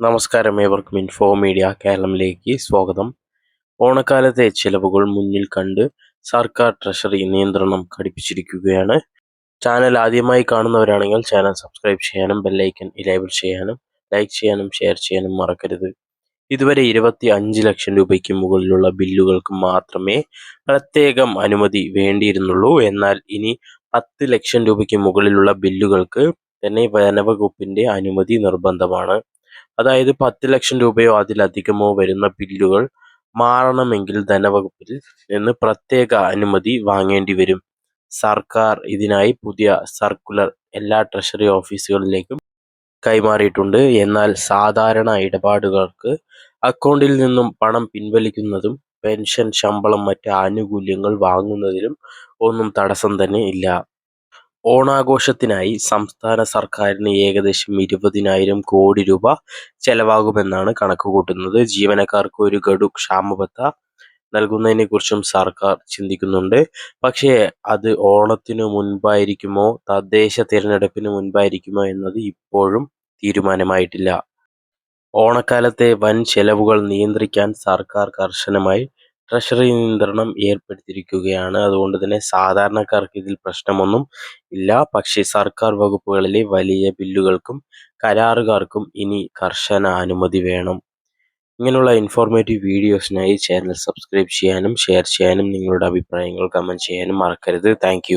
നമസ്കാരം ഏവർക്കും info media കേരളത്തിലേക്ക് സ്വാഗതം. ഓണക്കാലത്തെ ചിലവുകൾ മുന്നിൽ കണ്ട് സർക്കാർ ട്രഷറി നിയന്ത്രണം ഘടിപ്പിച്ചിരിക്കുകയാണ്. ചാനൽ ആദ്യമായി കാണുന്നവരാണെങ്കിൽ ചാനൽ സബ്സ്ക്രൈബ് ചെയ്യാനും ബെല്ലൈക്കൻ ഇലേബിൾ ചെയ്യാനും ലൈക്ക് ചെയ്യാനും ഷെയർ ചെയ്യാനും മറക്കരുത്. ഇതുവരെ ഇരുപത്തി അഞ്ച് ലക്ഷം രൂപയ്ക്ക് മുകളിലുള്ള ബില്ലുകൾക്ക് മാത്രമേ പ്രത്യേകം അനുമതി വേണ്ടിയിരുന്നുള്ളൂ. എന്നാൽ ഇനി പത്ത് ലക്ഷം രൂപയ്ക്ക് മുകളിലുള്ള ബില്ലുകൾക്ക് തന്നെ വനവകുപ്പിന്റെ അനുമതി നിർബന്ധമാണ്. അതായത് പത്ത് ലക്ഷം രൂപയോ അതിലധികമോ വരുന്ന ബില്ലുകൾ മാറണമെങ്കിൽ ധനവകുപ്പിൽ നിന്ന് പ്രത്യേക അനുമതി വാങ്ങേണ്ടി വരും. സർക്കാർ ഇതിനായി പുതിയ സർക്കുലർ എല്ലാ ട്രഷറി ഓഫീസുകളിലേക്കും കൈമാറിയിട്ടുണ്ട്. എന്നാൽ സാധാരണ ഇടപാടുകൾക്ക് അക്കൗണ്ടിൽ നിന്നും പണം പിൻവലിക്കുന്നതും പെൻഷൻ ശമ്പളം മറ്റ് ആനുകൂല്യങ്ങൾ വാങ്ങുന്നതിലും ഒന്നും തടസ്സം തന്നെ ഇല്ല. ഓണാഘോഷത്തിനായി സംസ്ഥാന സർക്കാരിന് ഏകദേശം ഇരുപതിനായിരം കോടി രൂപ ചെലവാകുമെന്നാണ് കണക്കുകൂട്ടുന്നത് ജീവനക്കാർക്ക് ഒരു ഗഡു ക്ഷാമബത്ത നൽകുന്നതിനെക്കുറിച്ചും സർക്കാർ ചിന്തിക്കുന്നുണ്ട്. പക്ഷേ അത് ഓണത്തിനു മുൻപായിരിക്കുമോ തദ്ദേശ തിരഞ്ഞെടുപ്പിന് മുൻപായിരിക്കുമോ എന്നത് ഇപ്പോഴും തീരുമാനമായിട്ടില്ല. ഓണക്കാലത്തെ വൻ ചെലവുകൾ നിയന്ത്രിക്കാൻ സർക്കാർ കർശനമായി ട്രഷറി നിയന്ത്രണം ഏർപ്പെടുത്തിയിരിക്കുകയാണ്. അതുകൊണ്ട് തന്നെ സാധാരണക്കാർക്ക് ഇതിൽ പ്രശ്നമൊന്നും ഇല്ല. പക്ഷേ സർക്കാർ വകുപ്പുകളിലെ വലിയ ബില്ലുകൾക്കും കരാറുകാർക്കും ഇനി കർശന അനുമതി വേണം. ഇങ്ങനെയുള്ള ഇൻഫോർമേറ്റീവ് വീഡിയോസിനായി ചാനൽ സബ്സ്ക്രൈബ് ചെയ്യാനും ഷെയർ ചെയ്യാനും നിങ്ങളുടെ അഭിപ്രായങ്ങൾ കമന്റ് ചെയ്യാനും മറക്കരുത്. താങ്ക്